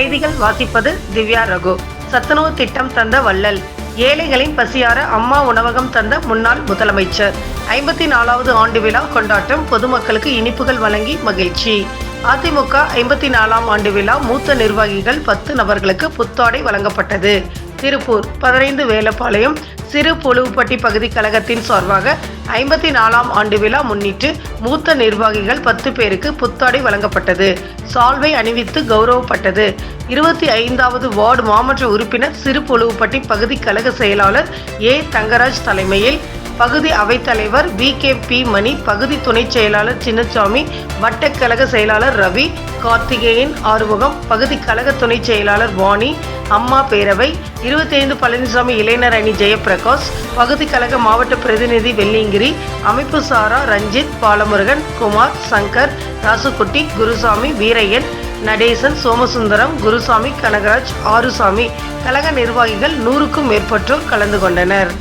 செய்திகள் வாசிப்பது திவ்யா ரகு. சத்துணவு திட்டம் தந்த வள்ளல். ஏழைகளின் பசியார அம்மா உணவகம் தந்த முன்னாள் முதலமைச்சர். ஐம்பத்தி நாலாவது ஆண்டு விழா கொண்டாட்டம் பொதுமக்களுக்கு இனிப்புகள் வழங்கி மகிழ்ச்சி. அதிமுக ஐம்பத்தி நாலாம் ஆண்டு விழா மூத்த நிர்வாகிகள் பத்து நபர்களுக்கு புத்தாடை வழங்கப்பட்டது. திருப்பூர் பதினைந்து வேலப்பாளையம் சிறு புழுவுப்பட்டி பகுதி கழகத்தின் சார்பாக ஐம்பத்தி நாலாம் ஆண்டு விழா முன்னிட்டு மூத்த நிர்வாகிகள் பத்து பேருக்கு புத்தாடை வழங்கப்பட்டது. சால்வை அணிவித்து கௌரவப்பட்டது. இருபத்தி ஐந்தாவது வார்டு மாமன்ற உறுப்பினர் சிறு புழுவுப்பட்டி பகுதி கழக செயலாளர் ஏ. தங்கராஜ் தலைமையில் பகுதி அவைத்தலைவர் வி. கே. பி. மணி பகுதி துணைச் செயலாளர் சின்னசாமி வட்டக்கழக செயலாளர் ரவி கார்த்திகேயன் ஆறுமுகம் பகுதி கழக துணைச் செயலாளர் வாணி அம்மா பேரவை இருபத்தைந்து பழனிசாமி இளைஞர் அணி ஜெயபிரகாஷ் பகுதி கழக மாவட்ட பிரதிநிதி வெள்ளிங்கிரி அமைப்பு சாரா ரஞ்சித் பாலமுருகன் குமார் சங்கர் ராசுக்குட்டி குருசாமி வீரையன் நடேசன் சோமசுந்தரம் குருசாமி கனகராஜ் ஆறுசாமி. கழக நிர்வாகிகள் நூறுக்கும் மேற்பட்டோர் கலந்து கொண்டனர்.